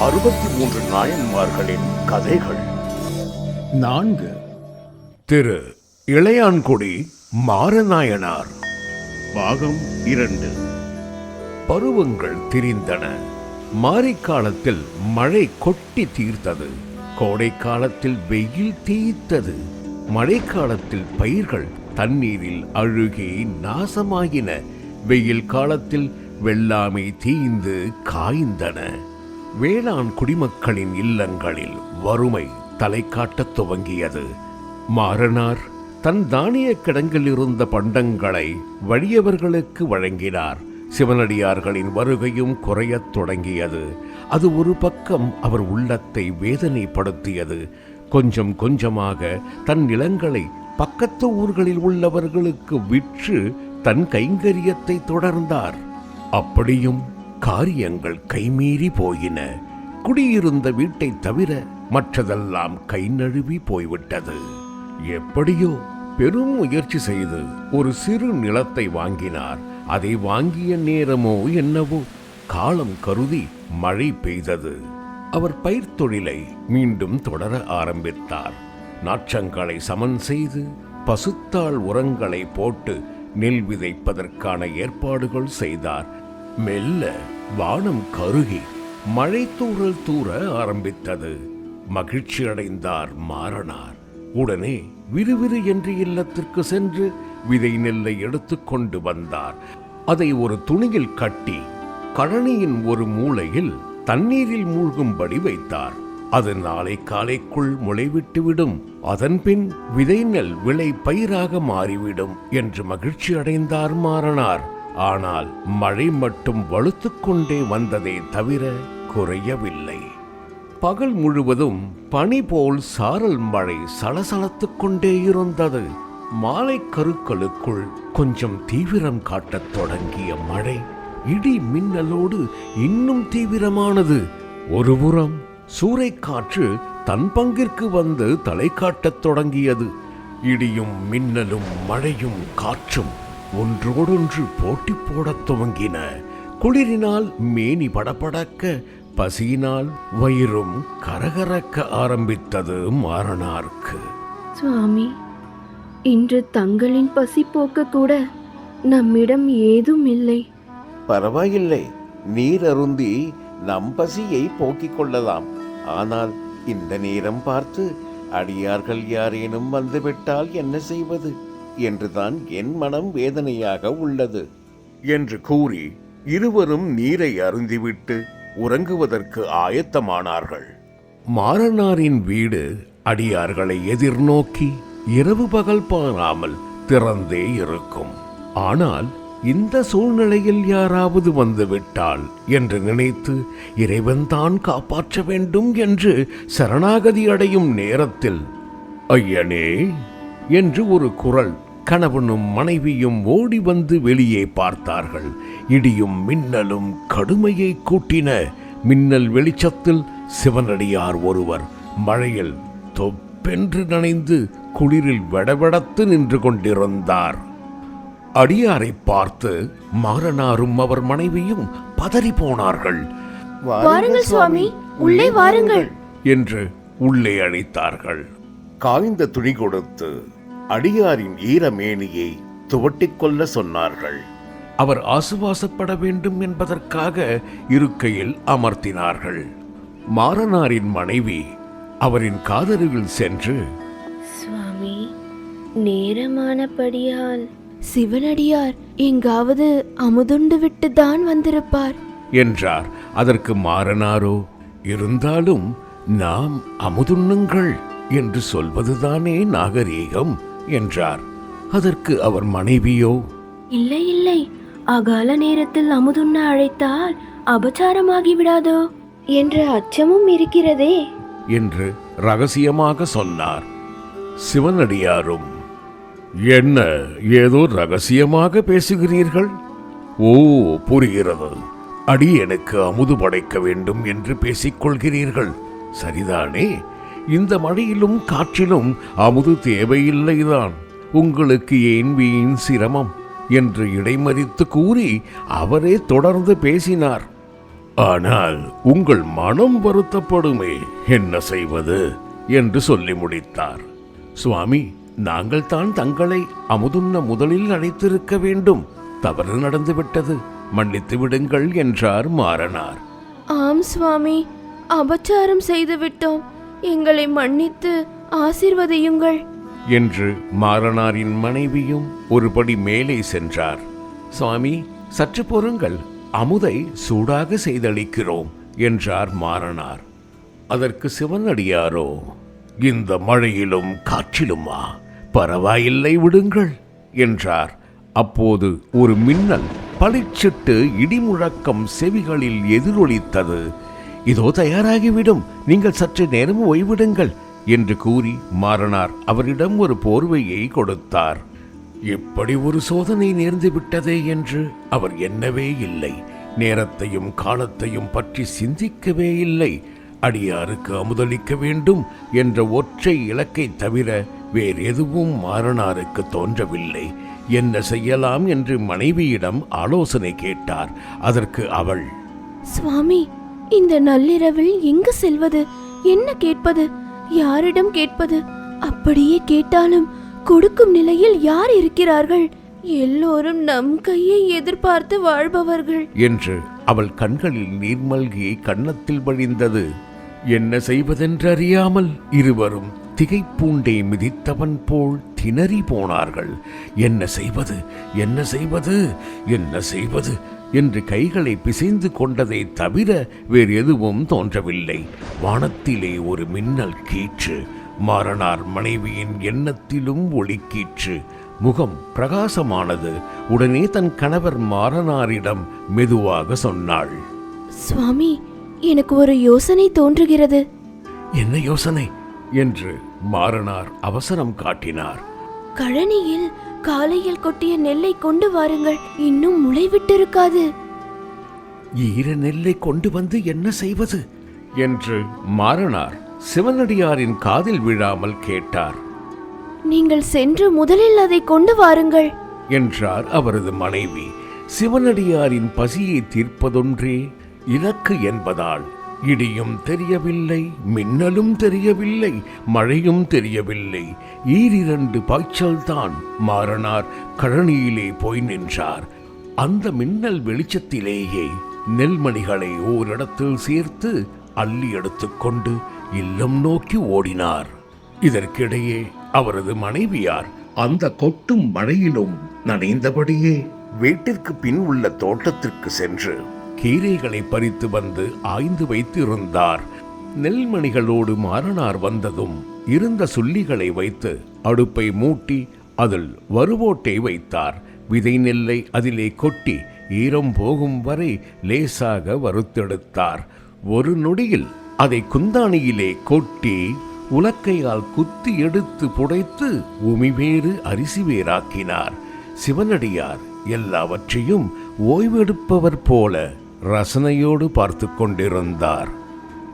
அறுபத்தி மூன்று நாயன்மார்களின் கதைகள். நான்கு. திரு இளையான்குடி மாரநாயனார். பாகம் இரண்டு. பருவங்கள் திரிந்தன. மாரிக்காலத்தில் மழை கொட்டி தீர்த்தது. கோடை காலத்தில் வெயில் தீய்த்தது மழைக்காலத்தில் பயிர்கள் தண்ணீரில் அழுகி நாசமாகின. வெயில் காலத்தில் வெள்ளாமை தீய்ந்து காய்ந்தன. வேளாண் குடிமக்களின் இல்லங்களில் வறுமை தலை காட்டத் துவங்கியது. மாறனார் தன் தானிய கிடங்கில் இருந்த பண்டங்களை வழியவர்களுக்கு வழங்கினார். சிவனடியார்களின் வருகையும் குறையத் தொடங்கியது. அது ஒரு பக்கம் அவர் உள்ளத்தை வேதனைப்படுத்தியது. கொஞ்சம் கொஞ்சமாக தன் நிலங்களை பக்கத்து ஊர்களில் உள்ளவர்களுக்கு விற்று தன் கைங்கரியத்தை தொடர்ந்தார். அப்படியும் காரியங்கள் கைமீறி போயின. குடியிருந்த வீட்டை தவிர மற்றதெல்லாம் கை நழுவி போய்விட்டது. எப்படியோ பெரும் முயற்சி செய்து ஒரு சிறு நிலத்தை வாங்கினார். அதை வாங்கிய நேரமோ என்னவோ காலம் கருதி மழை பெய்தது. அவர் பயிர் தொழிலை மீண்டும் தொடர ஆரம்பித்தார். நாற்றங்களை சமன் செய்து பசுத்தாள் உரங்களை போட்டு நெல் விதைப்பதற்கான ஏற்பாடுகள் செய்தார். மெல்ல வானம் கருகி மழை தூறல் தூற ஆரம்பித்தது. மகிழ்ச்சி அடைந்தார் மாறனார். உடனே விறுவிறு என்று இல்லத்திற்கு சென்று விதை நெல்லை எடுத்துக்கொண்டு வந்தார். அதை ஒரு துணியில் கட்டி கழனியின் ஒரு மூலையில் தண்ணீரில் மூழ்கும்படி வைத்தார். அது நாளை காலைக்குள் முளைவிட்டுவிடும். அதன்பின் விதை நெல் விளை பயிராக மாறிவிடும் என்று மகிழ்ச்சி அடைந்தார் மாறனார். ஆனால் மழை மட்டும் வலுத்துக் கொண்டே வந்ததே தவிர குறையவில்லை. பகல் முழுவதும் பனி போல் சாரல் மழை சலசலத்துக் கொண்டே இருந்தது. மாலை கருக்களுக்குள் கொஞ்சம் தீவிரம் காட்டத் தொடங்கிய மழை இடி மின்னலோடு இன்னும் தீவிரமானது. ஒருபுறம் சூறைக்காற்று தன் பங்கிற்கு வந்து தலை காட்டத் தொடங்கியது. இடியும் மின்னலும் மழையும் காற்றும் ஒன்றோடொன்று போட்டி போடத் துவங்கின. குளிரினால் மேனி படபடக்க பசியினால் வயிறும் கரகரக்க ஆரம்பித்தது மாறனார்க்கு. சுவாமி இன்று தங்களின் பசி போக்க கூட நம்மிடம் ஏதும் இல்லை. பரவாயில்லை. நீர் அருந்தி நம் பசியை போக்கிக் கொள்ளலாம். ஆனால் இந்த நேரம் பார்த்து அடியார்கள் யாரேனும் வந்துவிட்டால் என்ன செய்வது? என்றுதான் என் மனம் வேதனையாக உள்ளது. என்று கூறி இருவரும் நீரை அருந்திவிட்டு உறங்குவதற்கு ஆயத்தமானார்கள். மாறனாரின் வீடு அடியார்களை எதிர்நோக்கி இரவு பகல் பாராமல் திறந்தே இருக்கும். ஆனால் இந்த சூழ்நிலையில் யாராவது வந்துவிட்டால் என்று நினைத்து இறைவன்தான் காப்பாற்ற வேண்டும் என்று சரணாகதி அடையும் நேரத்தில் ஐயனே என்று ஒரு குரல் கணவனும் மனைவியும் ஓடி வந்து வெளியே பார்த்தார்கள். இடியும் மின்னலும் கடுமையை கூட்டின மின்னல் வெளிச்சத்தில் சிவனடியார் ஒருவர் மழையில் தொப்பென்று நனைந்து குளிரில் வெடவெடத்து நின்று கொண்டிருந்தார். அடியாரை பார்த்து மாறனாரும் அவர் மனைவியும் பதறி போனார்கள். வாருங்கள் சுவாமி உள்ளே வாருங்கள் என்று உள்ளே அழைத்தார்கள். காய்ந்த துணி கொடுத்து அடியாரின் ஈரமேனியை துவட்டிக் கொள்ள சொன்னார்கள். அவர் ஆசுவாசப்பட வேண்டும் என்பதற்காக இருக்கையில் அமர்த்தினார்கள். மாறனாரின் மனைவி அவரின் காதருவில் சென்று சுவாமி நேரமானபடியால். சிவனடியார் எங்காவது அமுதுண்டு விட்டு தான் வந்திருப்பார். என்றார். அதற்கு மாறனாரோ இருந்தாலும் நாம் அமுதுண்ணுங்கள் என்று சொல்வதுதானே நாகரீகம்? என்றார். அதற்கு அவர் மனைவியோ இல்லை இல்லை. அகால நேரத்தில் அமுதுண்ண அழைத்தால் அபச்சாரமாகி விடாதோ? என்ற அச்சமும் இருக்கிறதே. என்று ரகசியமாக சொன்னார். சிவனடியாரும் என்ன ஏதோ ரகசியமாக பேசுகிறீர்கள்? ஓ புரிகிறது. அடியனுக்கு அமுது படைக்க வேண்டும் என்று பேசிக்கொள்கிறீர்கள் சரிதானே? இந்த மழையிலும் காற்றிலும் அமுது தேவையில்லைதான். உங்களுக்கு ஏன் வீண் சிரமம்? என்று இடைமறித்து கூறி அவரே தொடர்ந்து பேசினார். ஆனால் உங்கள் மனம் வருத்தப்படுமே என்ன செய்வது? என்று சொல்லி முடித்தார். சுவாமி நாங்கள் தான் தங்களை அமுதுண்ண முதலில் அழைத்திருக்க வேண்டும். தவறு நடந்துவிட்டது மன்னித்து விடுங்கள் என்றார் மாறனார். ஆம் சுவாமி அபச்சாரம் செய்து விட்டோம். எங்களை மன்னித்து ஆசிர்வதியுங்கள். என்று மாறனாரின் மனைவியும் ஒருபடி மேலே சென்றார். சுவாமி சற்று பொறுங்கள் அமுதை சூடாக செய்தளிக்கிறோம் என்றார் மாறனார். அதற்கு சிவனடியாரோ இந்த மழையிலும் காற்றிலுமா பரவாயில்லை விடுங்கள் என்றார். அப்போது ஒரு மின்னல் பளிச்சிட்டு இடிமுழக்கம் செவிகளில் எதிரொலித்தது. இதோ தயாராகிவிடும். நீங்கள் சற்று நேரம் ஓய்விடுங்கள் என்று கூறி மாறனார் அவரிடம் ஒரு போர்வையை கொடுத்தார். இப்படி ஒரு சோதனை நேர்ந்து விட்டதே என்று அவர் எண்ணவே இல்லை. நேரத்தையும் காலத்தையும் பற்றி சிந்திக்கவே இல்லை. அடியாருக்கு அமுதளிக்க வேண்டும் என்ற ஒற்றை இலக்கை தவிர வேறு எதுவும் மாறனாருக்கு தோன்றவில்லை. என்ன செய்யலாம் என்று மனைவியிடம் ஆலோசனை கேட்டார். அதற்கு அவள் சுவாமி இந்த நள்ளிரவில் எங்கு செல்வது? என்ன கேட்பது? யாரிடம் கேட்பது? அப்படியே கேட்டாலும் கொடுக்கும் நிலையில் யார் இருக்கிறார்கள்? எல்லோரும் நம் கையை எதிர்பார்த்து வாழ்பவர்கள். என்று அவள் கண்களில் நீர்மல்கி கன்னத்தில் வழிந்தது. என்ன செய்வதென்று அறியாமல் இருவரும் திகைப்பூண்டை மிதித்தவன் போல் திணறி போனார்கள். என்ன செய்வது? என்ன செய்வது? என்ன செய்வது? என்று கைகளை பிசைந்து கொண்டதை தவிர வேறு எதுவும் தோன்றவில்லை. வானத்திலே ஒரு மின்னல் கீற்று மாறனார் மனைவியின் எண்ணத்திலும் ஒளிக்கீற்று முகம் பிரகாசமானது. உடனே தன் கணவர் மாறனாரிடம் மெதுவாக சொன்னாள். சுவாமி எனக்கு ஒரு யோசனை தோன்றுகிறது. என்ன யோசனை? என்று மாறனார் அவசரம் காட்டினார். கழனியில் காலையில் கொட்டிய நெல்லை கொண்டு வாருங்கள். இன்னும் முளைவிட்டிருக்காது. ஈர நெல்லை கொண்டு வந்து என்ன செய்வது? என்று மாறனார். சிவனடியாரின் காதில் விழாமல் கேட்டார். நீங்கள் சென்று முதலில் அதை கொண்டு வாருங்கள். என்றார் அவரது மனைவி. சிவனடியாரின் பசியை தீர்ப்பதொன்றே இலக்கு என்பதால். இடியும் தெரியவில்லை மின்னலும் தெரியவில்லை மழையும் தெரியவில்லை. ஈரிரண்டு பாய்ச்சல்தான் மாறனார் கழனியிலே போய் நின்றார். அந்த மின்னல் வெளிச்சத்திலேயே நெல்மணிகளை ஓரிடத்தில் சேர்த்து அள்ளி எடுத்துக்கொண்டு இல்லம் நோக்கி ஓடினார். இதற்கிடையே அவரது மனைவியார் அந்த கொட்டும் மழையிலும் நனைந்தபடியே வீட்டிற்கு பின் உள்ள தோட்டத்திற்கு சென்று கீரைகளை பறித்து வந்து ஆய்ந்து வைத்திருந்தார். நெல்மணிகளோடு மாறனார் வந்ததும் இருந்த சுள்ளிகளை வைத்து அடுப்பை மூட்டி அதில் வருவோட்டை வைத்தார். விதை நெல்லை அதிலே கொட்டி ஈரம் போகும் வரை லேசாக வறுத்தெடுத்தார். ஒரு நொடியில் அதை குந்தாணியிலே கொட்டி உலக்கையால் குத்தி எடுத்து புடைத்து உமிவேறு அரிசி வேறாக்கினார் சிவனடியார் எல்லாவற்றையும் ஓய்வெடுப்பவர் போல ரசனையோடு பார்த்து கொண்டிருந்தார்.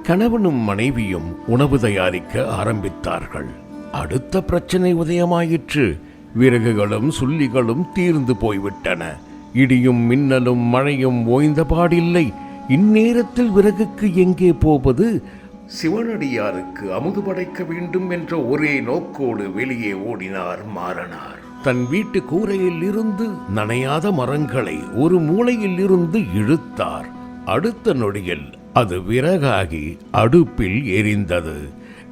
கணவனும் மனைவியும் உணவு தயாரிக்க ஆரம்பித்தார்கள். அடுத்த பிரச்சனை உதயமாயிற்று. விறகுகளும் சுள்ளிகளும் தீர்ந்து போய்விட்டன. இடியும் மின்னலும் மழையும் ஓய்ந்தபாடில்லை இந்நேரத்தில் விறகுக்கு எங்கே போவது? சிவனடியாருக்கு அமுது படைக்க வேண்டும் என்ற ஒரே நோக்கோடு வெளியே ஓடினார் மாறனார். தன் வீட்டு கூரையில் இருந்து நனையாத மரங்களை ஒரு மூளையில் இருந்து இழுத்தார். அடுத்த நொடியில் அது விறகாகி அடுப்பில் எரிந்தது.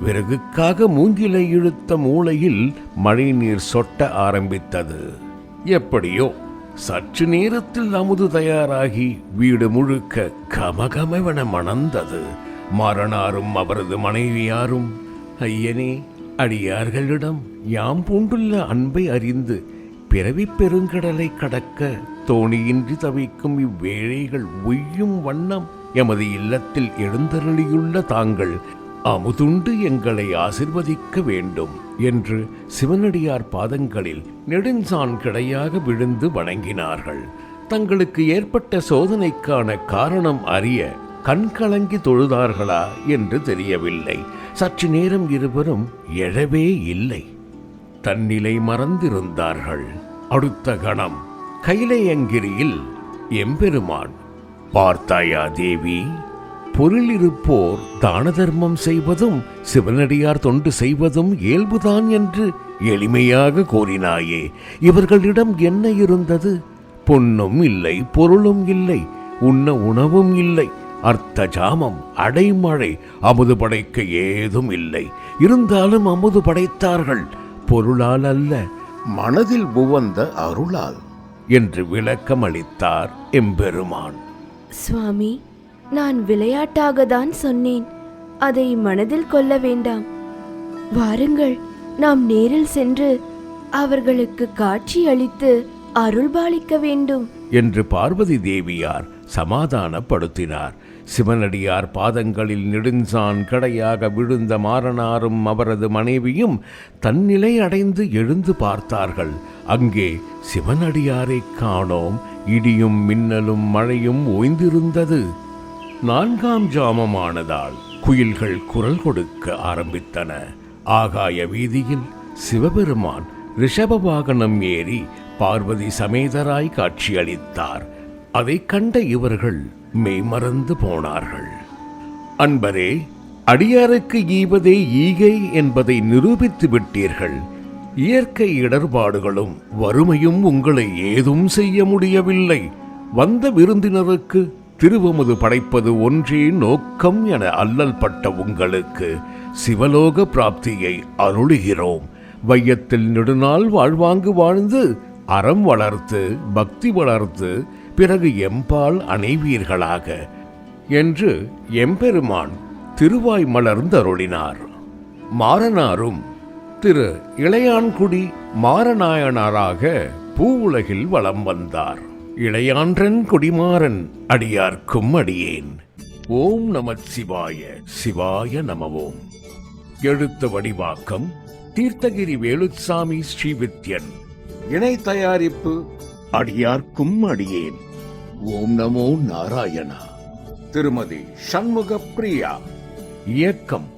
விறகுக்காக மூங்கிலை இழுத்த மூலையில் மழைநீர் சொட்ட ஆரம்பித்தது. எப்படியோ சற்று நேரத்தில் அமுது தயாராகி வீடு முழுக்க கமகமவென மணந்தது. மரணாரும் அவரது மனைவியாரும் ஐயனே அடியார்களிடம் யாம் பூண்டுள்ள அன்பை அறிந்து பிறவி பெருங்கடலை கடக்க தோணியின்றி தவிக்கும் இவ்வேழைகள் உய்யும் வண்ணம் எமது இல்லத்தில் எழுந்தருளியுள்ள தாங்கள் அமுதுண்டு எங்களை ஆசிர்வதிக்க வேண்டும் என்று சிவனடியார் பாதங்களில் நெடுஞ்சான் கிடையாக விழுந்து வணங்கினார்கள். தங்களுக்கு ஏற்பட்ட சோதனைக்கான காரணம் அறிய கண்கலங்கி தொழுதார்களா என்று தெரியவில்லை. சற்று நேரம் இருவரும் எழவே இல்லை. தன்னிலை மறந்திருந்தார்கள். அடுத்த கணம் கைலையங்கிரியில் எம்பெருமான் பார்த்தாயா தேவி பொருள் இருப்போர் தான தர்மம் செய்வதும் சிவனடியார் தொண்டு செய்வதும் இயல்புதான் என்று எளிமையாக கூறினாயே. இவர்களிடம் என்ன இருந்தது? பொன்னும் இல்லை பொருளும் இல்லை உண்ண உணவும் இல்லை அர்த்த ஜாமம் அடைமழை அமுது படைக்க ஏதும் இல்லை. இருந்தாலும் அமுது படைத்தார்கள் பொருளால் அல்ல மனதில் உவந்த அருளால் என்று விளக்கம் அளித்தார் எம்பெருமான். சுவாமி நான் விளையாட்டாக தான் சொன்னேன் அதை மனதில் கொள்ள வேண்டாம். வாருங்கள் நாம் நேரில் சென்று அவர்களுக்கு காட்சி அளித்து அருள்பாலிக்க வேண்டும். என்று பார்வதி தேவியார் சமாதானப்படுத்தினார். சிவனடியார் பாதங்களில் நெடுஞ்சான் கடையாக விழுந்த மாறனாரும் அவரது மனைவியும் தன்னிலை அடைந்து எழுந்து பார்த்தார்கள். அங்கே சிவனடியாரை காணோம். இடியும் மின்னலும் மழையும் ஓய்ந்திருந்தது. நான்காம் ஜாமமானதால் குயில்கள் குரல் கொடுக்க ஆரம்பித்தன. ஆகாய வீதியில் சிவபெருமான் ரிஷப வாகனம் ஏறி பார்வதி சமேதராய் காட்சியளித்தார். அதை கண்ட இவர்கள் மெய்மறந்து போனார்கள். அன்பரே அடியாருக்கு ஈவதே ஈகை என்பதை நிரூபித்து விட்டீர்கள். இயற்கை இடர்பாடுகளும் வறுமையும் உங்களை ஏதும் செய்ய முடியவில்லை. வந்த விருந்தினருக்கு திருவமுது படைப்பது ஒன்றே நோக்கம் என அல்லல் பட்ட உங்களுக்கு சிவலோக பிராப்தியை அருளுகிறோம். வையத்தில் நெடுநாள் வாழ்வாங்கு வாழ்ந்து அறம் வளர்த்து பக்தி வளர்த்து பிறகு எம்பால் அணைவீர்களாக என்று எம்பெருமான் திருவாய் மலர்ந்தருளினார் மாறனாரும் திரு இளையான்குடி மாறநாயனாராக பூவுலகில் வலம் வந்தார். இளையான்றன் குடிமாறன் அடியார்க்கும் அடியேன். ஓம் நமச் சிவாய சிவாய நமவோம். எழுத்து வடிவாக்கம் தீர்த்தகிரி வேலுச்சாமி ஸ்ரீவித்யன். இணை தயாரிப்பு அடியார்க்கும் அடியேன். ஓம் நமோ நாராயணா. திருமதி சண்முக பிரியா. இயக்கம்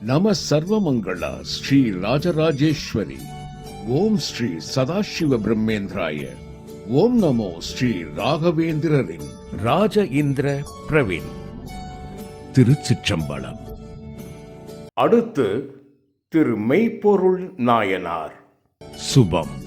நம சர்வமங்களா ஸ்ரீ ராஜராஜேஸ்வரி. ஓம் ஸ்ரீ சதாசிவ பிரம்மேந்திராய. ஓம் நமோ ஸ்ரீ ராகவேந்திரரின் ராஜ இந்திர பிரவீன். திருச்சிற்றம்பலம். அடுத்து திரு மெய்ப்பொருள் நாயனார். சுபம்.